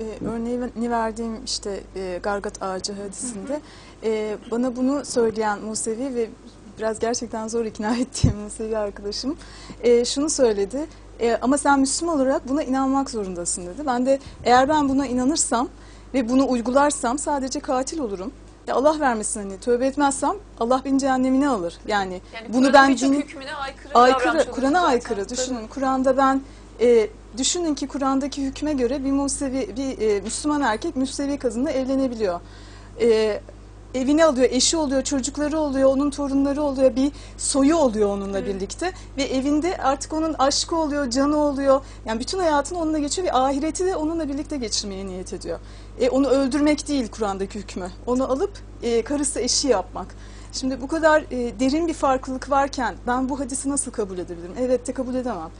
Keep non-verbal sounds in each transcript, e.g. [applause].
e, örneğini verdiğim işte e, Gargat Ağacı hadisinde e, bana bunu söyleyen Musevi ve biraz gerçekten zor ikna [laughs] ettiğim Musevi arkadaşım e, şunu söyledi. E, ama sen Müslüman olarak buna inanmak zorundasın dedi. Ben de eğer ben buna inanırsam ve bunu uygularsam sadece katil olurum. Ya Allah vermesin hani tövbe etmezsem Allah beni cehennemine alır. Yani, Yani bunu ben dinin hükmüne aykırı, aykırı, Kur'an'a aykırı. Düşünün Kur'an'da ben e, düşünün ki Kur'an'daki hükme göre bir Musevi, bir e, Müslüman erkek Müsevi kadınla evlenebiliyor. E, evine alıyor, eşi oluyor, çocukları oluyor, onun torunları oluyor, bir soyu oluyor onunla Evet. birlikte ve evinde artık onun aşkı oluyor, canı oluyor. Yani bütün hayatını onunla geçiyor ve ahireti de onunla birlikte geçirmeye niyet ediyor. E, onu öldürmek değil Kur'an'daki hükmü. Onu alıp e, karısı eşi yapmak. Şimdi bu kadar e, derin bir farklılık varken ben bu hadisi nasıl kabul edebilirim? Evet de kabul edemem.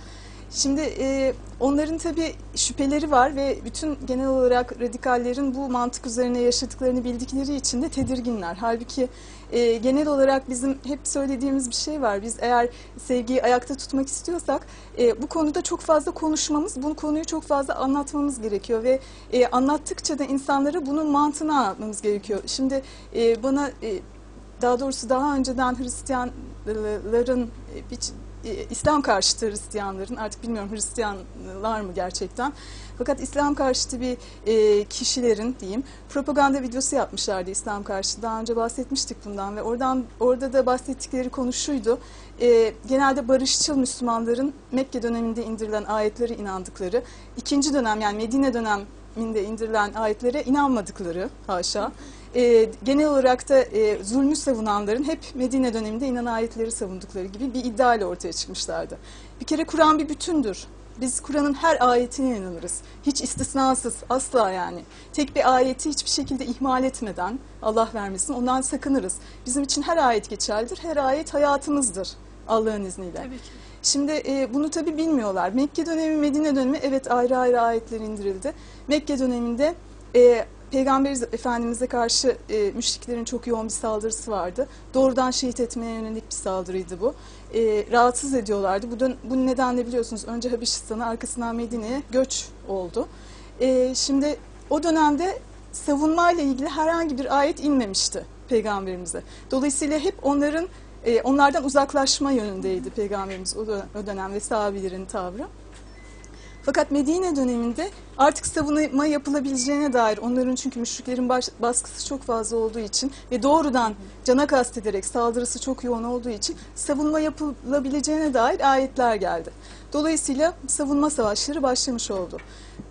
Şimdi e, onların tabii şüpheleri var ve bütün genel olarak radikallerin bu mantık üzerine yaşadıklarını bildikleri için de tedirginler. Halbuki e, genel olarak bizim hep söylediğimiz bir şey var. Biz eğer sevgiyi ayakta tutmak istiyorsak e, bu konuda çok fazla konuşmamız, bu konuyu çok fazla anlatmamız gerekiyor ve e, anlattıkça da insanlara bunun mantığını anlatmamız gerekiyor. Şimdi e, bana e, daha doğrusu daha önceden Hristiyanların e, bir İslam karşıtı Hristiyanların artık bilmiyorum Hristiyanlar mı gerçekten? Fakat İslam karşıtı bir e, kişilerin diyeyim propaganda videosu yapmışlardı İslam karşıtı. Daha önce bahsetmiştik bundan ve oradan orada da bahsettikleri konu şuydu. E, genelde barışçıl Müslümanların Mekke döneminde indirilen ayetlere inandıkları ikinci dönem yani Medine döneminde indirilen ayetlere inanmadıkları haşa e, genel olarak da e, zulmü savunanların hep Medine döneminde inen ayetleri savundukları gibi bir iddia ile ortaya çıkmışlardı. Bir kere Kur'an bir bütündür. Biz Kur'an'ın her ayetine inanırız. Hiç istisnasız, asla yani. Tek bir ayeti hiçbir şekilde ihmal etmeden, Allah vermesin, ondan sakınırız. Bizim için her ayet geçerlidir. Her ayet hayatımızdır Allah'ın izniyle. Tabii ki. Şimdi e, bunu tabii bilmiyorlar. Mekke dönemi, Medine dönemi evet ayrı ayrı ayetler indirildi. Mekke döneminde e, Peygamber Efendimiz'e karşı e, müşriklerin çok yoğun bir saldırısı vardı. Doğrudan şehit etmeye yönelik bir saldırıydı bu. E, rahatsız ediyorlardı. Bu, dön- bu nedenle biliyorsunuz önce Habeşistan'a arkasından Medine'ye göç oldu. E, şimdi o dönemde savunmayla ilgili herhangi bir ayet inmemişti peygamberimize. Dolayısıyla hep onların e, onlardan uzaklaşma yönündeydi peygamberimiz o, dö- o dönem ve sahabelerin tavrı. Fakat Medine döneminde artık savunma yapılabileceğine dair onların çünkü müşriklerin baskısı çok fazla olduğu için ve doğrudan cana kastederek saldırısı çok yoğun olduğu için savunma yapılabileceğine dair ayetler geldi. Dolayısıyla savunma savaşları başlamış oldu.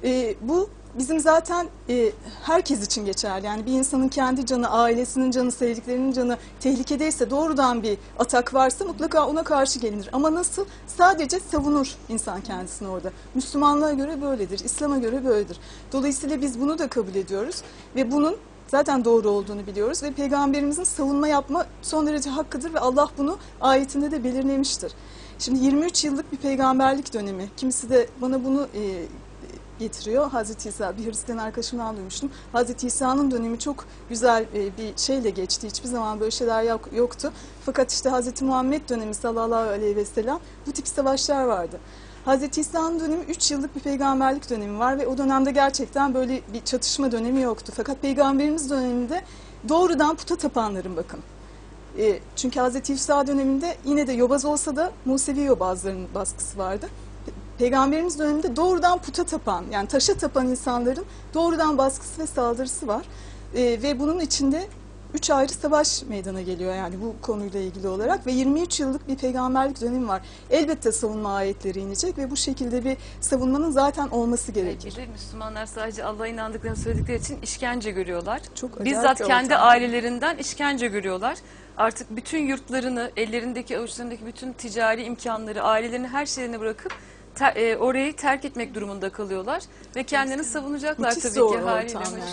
Ee, bu bizim zaten e, herkes için geçerli. Yani bir insanın kendi canı, ailesinin canı, sevdiklerinin canı tehlikedeyse doğrudan bir atak varsa mutlaka ona karşı gelinir. Ama nasıl? Sadece savunur insan kendisini orada. Müslümanlığa göre böyledir, İslam'a göre böyledir. Dolayısıyla biz bunu da kabul ediyoruz ve bunun zaten doğru olduğunu biliyoruz ve peygamberimizin savunma yapma son derece hakkıdır ve Allah bunu ayetinde de belirlemiştir. Şimdi 23 yıllık bir peygamberlik dönemi. Kimisi de bana bunu e, getiriyor. Hazreti İsa bir Hristiyan arkadaşımdan duymuştum. Hazreti İsa'nın dönemi çok güzel e, bir şeyle geçti. Hiçbir zaman böyle şeyler yok- yoktu. Fakat işte Hazreti Muhammed dönemi sallallahu aleyhi ve sellem bu tip savaşlar vardı. Hazreti İsa'nın dönemi 3 yıllık bir peygamberlik dönemi var ve o dönemde gerçekten böyle bir çatışma dönemi yoktu. Fakat peygamberimiz döneminde doğrudan puta tapanların bakın. E, çünkü Hazreti İsa döneminde yine de yobaz olsa da Musevi yobazların baskısı vardı. Pe- Peygamberimiz döneminde doğrudan puta tapan yani taşa tapan insanların doğrudan baskısı ve saldırısı var. E, ve bunun içinde üç ayrı savaş meydana geliyor yani bu konuyla ilgili olarak ve 23 yıllık bir peygamberlik dönemi var. Elbette savunma ayetleri inecek ve bu şekilde bir savunmanın zaten olması gerekir. De Müslümanlar sadece Allah'a inandıklarını söyledikleri için işkence görüyorlar. Çok Bizzat kendi ortam. ailelerinden işkence görüyorlar. Artık bütün yurtlarını, ellerindeki avuçlarındaki bütün ticari imkanları, ailelerini her şeylerini bırakıp ter- e, orayı terk etmek durumunda kalıyorlar ve kendilerini savunacaklar Müthiş tabii zor ki ortam haliyle. yani.